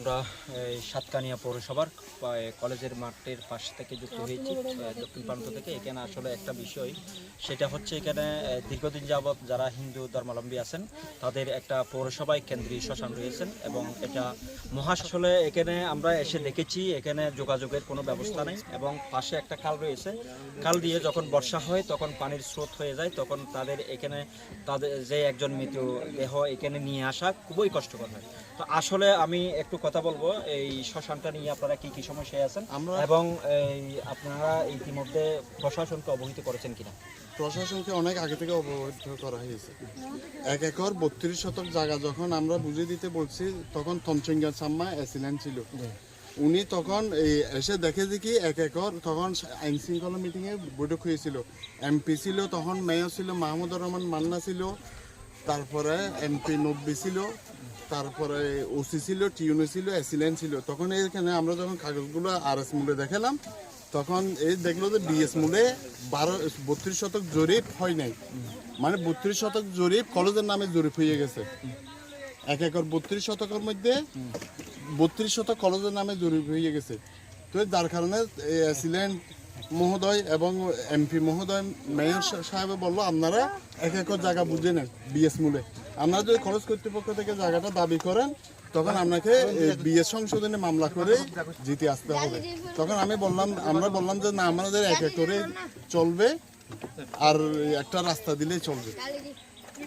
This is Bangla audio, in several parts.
আমরা, এই সাতকানিয়া পৌরসভার কলেজের মাঠের পাশ থেকে যুক্ত হয়েছি দক্ষিণ প্রান্ত থেকে। এখানে আসলে একটা বিষয়, সেটা হচ্ছে এখানে দীর্ঘদিন যাবৎ যারা হিন্দু ধর্মাবলম্বী আছেন, তাদের একটা পৌরসভায় কেন্দ্রীয় শ্মশান রয়েছেন এবং এটা মহাশলে এখানে আমরা এসে দেখেছি, এখানে যোগাযোগের কোনো ব্যবস্থা নেই এবং পাশে একটা খাল রয়েছে। খাল দিয়ে যখন বর্ষা হয়, তখন পানির স্রোত হয়ে যায়, তখন তাদের এখানে, তাদের যে একজন মৃত দেহ এখানে নিয়ে আসা খুবই কষ্টকর হয়। তো আসলে আমি একটু কথা বলব এই শ্মশানটা নিয়ে আপনারা কি কি সমস্যায় আছেন এবং এই আপনারা ইতিমধ্যে প্রশাসনকে অবহিত করেছেন কিনা? প্রশাসনকে অনেক আগে থেকে অবহিত করা হয়েছে। এক একর বত্রিশ শতক জায়গা যখন আমরা বুঝিয়ে দিতে বলছি তখন তমচঙ্গা সাম্মা অ্যাসিলেন্ট ছিল। উনি তখন এই এসে দেখে কি এক একর তখন আইন শৃঙ্খলা মিটিংয়ে বৈঠক হয়েছিল। এমপি ছিল তখন মেয়র ছিল মাহমুদুর রহমান মান্না ছিল তারপরে এমপি নব্বী ছিল তারপরে ওসি ছিল টিউনি ছিল অ্যাসিলেন্ট ছিল। তখন এখানে আমরা যখন কাগজগুলো আর এস মূল্যে দেখালাম, তখন এই দেখল যে বিএস মূল্যে বারো, বত্রিশ শতক জরিপ হয় নাই। মানে বত্রিশ শতক জরিপ কলেজের নামে জরিপ হয়ে গেছে। এক একর বত্রিশ শতকের মধ্যে বত্রিশ শতক কলেজের নামে জরিপ হয়ে গেছে। তো যার কারণে অ্যাসিলেন্ট মহোদয় এবং এমপি মহোদয়, মেয়র সাহেব বলল, আপনারা এক একর জায়গা বুঝে নেন বিএস মূলে। আপনারা যদি কলেজ কর্তৃপক্ষ থেকে জায়গাটা দাবি করেন, তখন আপনাকে বিএস সংশোধনে মামলা করে জিতে আসতে হবে। তখন আমি বললাম, আমরা বললাম যে না, আমাদের এক একরে চলবে আর একটা রাস্তা দিলেই চলবে।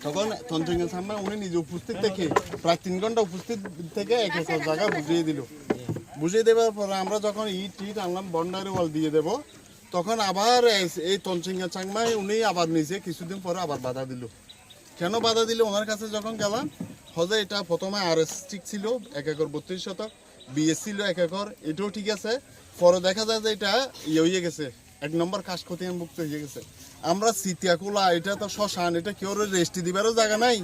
তখন তঞ্চঙ্গা সাম্মা উনি নিজে উপস্থিত থেকে প্রায় তিন ঘণ্টা উপস্থিত থেকে এক একর জায়গা বুঝিয়ে দিল। বুঝিয়ে দেওয়ার পরে আমরা যখন ইট টিট আনলাম, বন্ডারি ওয়াল দিয়ে দেব, তখন আবার এই- তঞ্চঙ্গা চাংমাই উনি আবার নিজে কিছুদিন পরে আবার বাধা দিল। কেন বাধা দিলে ওনার কাছে যখন গেলাম? হজে এটা প্রথমে আর ঠিক ছিল, এক একর বত্রিশ শতক। বিএস ছিল এক একর, এটাও ঠিক আছে। পরে দেখা যায় যে এটা ইয়ে হয়ে গেছে, এক নম্বর কাশ ক্ষতি মুক্ত হয়ে গেছে। আমরা সিতিয়াকুলা এটা তো শ্মশান, এটা কেউ রেস্টি দিবারও জায়গা নাই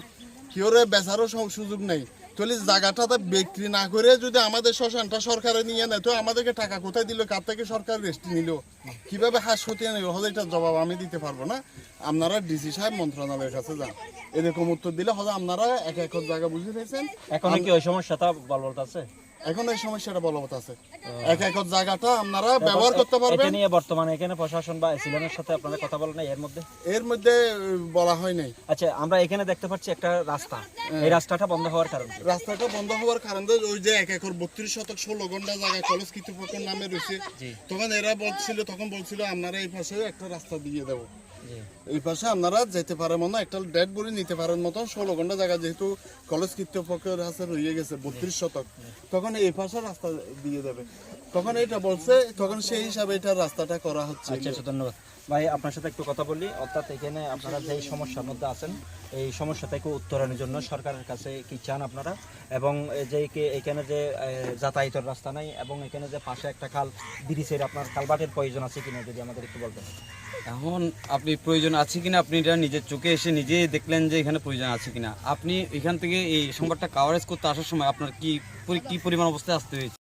কেউ রে বেচারও সুযোগ নাই। তাহলে জায়গাটাতে বিক্রি না করে যদি আমাদের শ্মশানটা সরকারে নিয়ে নেয় তো আমাদেরকে টাকা কোথায় দিল? কার থেকে সরকার রেস্ট নিল? কীভাবে হাস হতিয়ে নিল হলে এটার জবাব আমি দিতে পারব না। আপনারা ডিসি সাহেব মন্ত্রণালয়ের কাছে যান। এরকম উত্তর দিলে হলে আপনারা এক এক জায়গা বুঝে পেয়েছেন এখন কি ওই সমস্যাটা বলবত আছে? এখন এই সমস্যাটা বলবৎ আছে। এক একর জায়গাটা আপনারা ব্যবহার করতে এটা পারবেন। নিয়ে বর্তমানে এখানে প্রশাসন বা এসিলেনের সাথে আপনারা কথা বলেন এর মধ্যে? এর মধ্যে বলা হয় নাই। আচ্ছা আমরা এখানে দেখতে পাচ্ছি একটা রাস্তা। এই রাস্তাটা বন্ধ হওয়ার কারণ রাস্তাটা বন্ধ হওয়ার কারণে ওই যে এক একর বত্রিশ শতক ষোলো ঘণ্টা জায়গা কলেজ কর্তৃপক্ষের নামে রয়েছে। তখন এরা বলছিল তখন বলছিল আপনারা এই পাশে একটা রাস্তা দিয়ে দেবো। এই পাশে আপনারা যেতে পারেন মনে একটা ডেড বড়ি নিতে পারেন মতো ষোলো ঘণ্টা জায়গা যেহেতু কলেজ কৃতপক্ষের হাতে রয়ে গেছে বত্রিশ শতক। তখন এই পাশে রাস্তা দিয়ে দেবে তখন এটা বলছে তখন সেই হিসাবে এটা রাস্তাটা করা হচ্ছে। আচ্ছা আচ্ছা ধন্যবাদ। ভাই আপনার সাথে একটু কথা বলি। অর্থাৎ এখানে আপনারা যে সমস্যার মধ্যে আছেন এই সমস্যা থেকে উত্তরণের জন্য সরকারের কাছে কি চান আপনারা? এবং এই যে এখানে যে যাতায়াতের রাস্তা নাই এবং এখানে যে পাশে একটা খাল ব্রিজের আপনার কালবাটের প্রয়োজন আছে কিনা যদি আমাদের একটু বলতেন। এখন আপনি প্রয়োজন আছে কিনা আপনি এটা নিজের চোখে এসে নিজেই দেখলেন যে এখানে প্রয়োজন আছে কিনা। আপনি এখান থেকে এই সংবাদটা কাভারেজ করতে আসার সময় আপনার কি কি পরিমাণ অবস্থায় আসতে হয়েছে?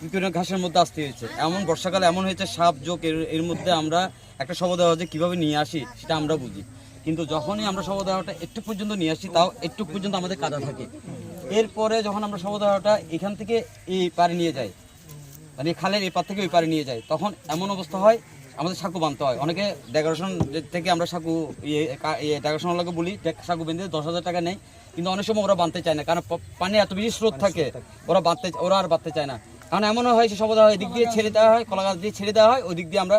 পরিমাণ ঘাসের মধ্যে আসতে হয়েছে। এমন বর্ষাকালে, এমন হয়েছে সাপ যোগ এর এর মধ্যে আমরা একটা শবদেহ যে কীভাবে নিয়ে আসি, সেটা আমরা বুঝি। কিন্তু যখনই আমরা শবদেহটা একটু পর্যন্ত নিয়ে আসি, তাও একটু পর্যন্ত আমাদের কাদা থাকে। এরপরে যখন আমরা শবদেহটা এখান থেকে এই পারে নিয়ে যাই মানে খালের এই পার থেকে ওই পারে নিয়ে যায় তখন এমন অবস্থা হয়, আমাদের সাঁকু বাঁধতে হয়। অনেকে ডেকোরেশন থেকে আমরা সাঁকু ইয়ে ইয়ে ডেকোরেশনওয়ালাকে বলি সাঁকু বেঁধে দশ হাজার টাকা নেয়, কিন্তু অনেক সময় ওরা বাঁধতে চায় না, কারণ পানি এত বেশি স্রোত থাকে, ওরা বাঁধতে, ওরা আর বাঁধতে চায় না। কারণ এমনও হয় সে সবদা এদিক দিয়ে ছেড়ে দেওয়া হয় কলা গাছ দিয়ে ছেড়ে দেওয়া হয় ওই দিক দিয়ে আমরা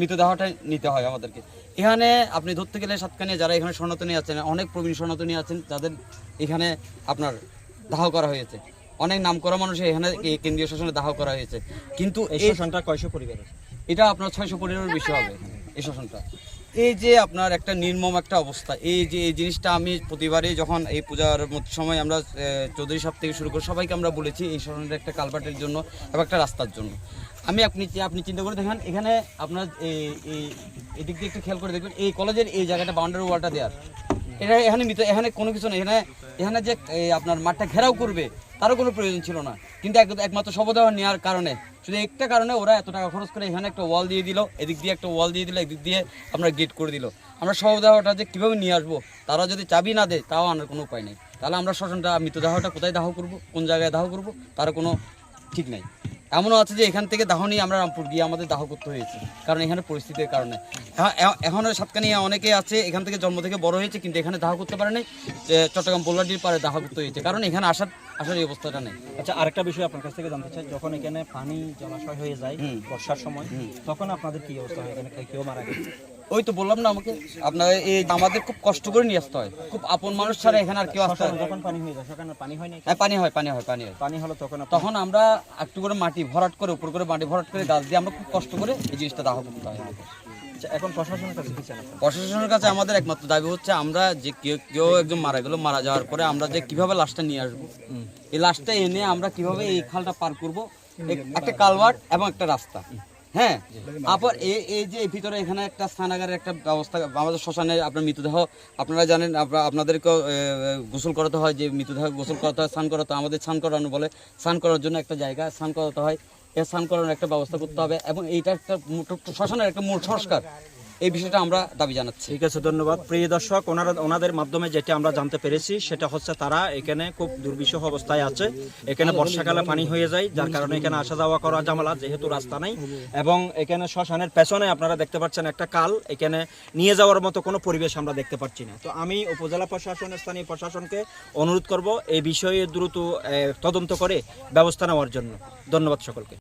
মৃতদেহটা নিতে হয় আমাদেরকে। এখানে আপনি ধরতে গেলে সাতকানিয়া যারা এখানে সনাতনী আছেন অনেক প্রবীণ সনাতনী আছেন যাদের এখানে আপনার দাহ করা হয়েছে। অনেক নাম করা মানুষ এখানে এই কেন্দ্রীয় শাসনে দাহ করা হয়েছে। কিন্তু এই শাসনটা কয়শো পরিবারের? এটা আপনার ছয়শো পরিবারের বেশি হবে এই শাসনটা এই যে আপনার একটা নির্মম একটা অবস্থা, এই যে এই জিনিসটা আমি প্রতিবারই যখন এই পূজার সময় আমরা চৌধুরী সাহেব থেকে শুরু করে সবাইকে আমরা বলেছি এই শাসনের একটা কালভার্টের জন্য এবং একটা রাস্তার জন্য। আমি আপনি আপনি চিন্তা করে দেখেন, এখানে আপনার এই এদিক দিয়ে একটু খেয়াল করে দেখবেন, এই কলেজের এই জায়গাটা বাউন্ডারি ওয়ালটা দেওয়ার। এটা এখানে এখানে কোনো কিছু নেই, এখানে এখানে যে আপনার মাঠটা ঘেরাও করবে তারও কোনো প্রয়োজন ছিল না। কিন্তু একমাত্র শবদেহ নেওয়ার কারণে। শুধু একটা কারণে ওরা এত টাকা খরচ করে এখানে একটা ওয়াল দিয়ে দিল, এদিক দিয়ে একটা ওয়াল দিয়ে দিল, এদিক দিয়ে আপনার গেট করে দিল। আমরা শবদেহটা যে কীভাবে নিয়ে আসব, তারা যদি চাবি না দেয়, তাও আনার কোনো উপায় নেই। তাহলে আমরা শ্মশানটা মৃতদেহটা কোথায় দাহ করব, কোন জায়গায় দাহ করব, তার কোনো ঠিক নাই। এমনও আছে যে এখান থেকে দাহ নিয়ে আমরা রামপুর গিয়ে আমাদের দাহ করতে হয়েছে, কারণ এখানে পরিস্থিতির কারণে। এ- এ- এখনও অনেকে আছে, এখান থেকে জন্ম থেকে বড় হয়েছে, কিন্তু এখানে দাহ করতে পারে নাই চট্টগ্রাম পোল্লাডির পারে দাহ করতে হয়েছে, কারণ এখানে আসার আসার এই অবস্থাটা নেই। আচ্ছা আরেকটা বিষয় আপনার কাছ থেকে জানতে চাই। যখন এখানে পানি জলাশয় হয়ে যায় বর্ষার সময় তখন আপনাদের কি অবস্থা হয়? এখানে কেউ মারা গেছে? ওই তো বললাম না আমাকে আপনার এই আমাদের খুব কষ্ট করে নিয়ে আসতে হয়। খুব আপন মানুষ ছাড়া এখানে আর কেউ আসতে হয় যখন পানি হয়ে যায় সেখানে পানি হয় না হ্যাঁ পানি হয় পানি হয় পানি হয়। পানি হলো তখন তখন আমরা একটু করে মাটি ভরাট করে উপর করে মাটি ভরাট করে গাছ দিয়ে আমরা খুব কষ্ট করে এই জিনিসটা দাহ করতে হয়। এখন প্রশাসনের কাছে কি চান প্রশাসনের কাছে আমাদের একমাত্র দাবি হচ্ছে আমরা যে কেউ কেউ একজন মারা গেল মারা যাওয়ার পরে আমরা যে কীভাবে লাশটা নিয়ে আসব। এই লাশটা এনে আমরা কীভাবে এই খালটা পার করব? একটা কালভার্ট এবং একটা রাস্তা। হ্যাঁ? আবার এই এই যে ভিতরে এখানে একটা স্নানাগারের একটা ব্যবস্থা আমাদের শ্মশানে আপনার মৃতদেহ আপনারা জানেন আপনাদেরকেও গোসল করাতে হয় যে মৃতদেহ গোসল করাতে হয় স্নান করাতে হয় আমাদের স্নান করানো বলে স্নান করার জন্য একটা জায়গা স্নান করাতে হয়। এ স্নান করানোর একটা ব্যবস্থা করতে হবে এবং এইটা একটা শ্মশানের একটা মূল সংস্কার। এই বিষয়টা আমরা দাবি জানাচ্ছি। ঠিক আছে, ধন্যবাদ। প্রিয় দর্শক, ওনারা ওনাদের মাধ্যমে যেটা আমরা জানতে পেরেছি, সেটা হচ্ছে তারা এখানে খুব দুর্বিষহ অবস্থায় আছে। এখানে বর্ষাকালে পানি হয়ে যায়, যার কারণে এখানে আসা যাওয়া করা জামালা যেহেতু রাস্তা নাই। এবং এখানে শ্মশানের পেছনে আপনারা দেখতে পাচ্ছেন একটা কাল, এখানে নিয়ে যাওয়ার মতো কোনো পরিবেশ আমরা দেখতে পাচ্ছি না। তো আমি উপজেলা প্রশাসন, স্থানীয় প্রশাসনকে অনুরোধ করব এই বিষয়ে দ্রুত তদন্ত করে ব্যবস্থা নেওয়ার জন্য। ধন্যবাদ সকলকে।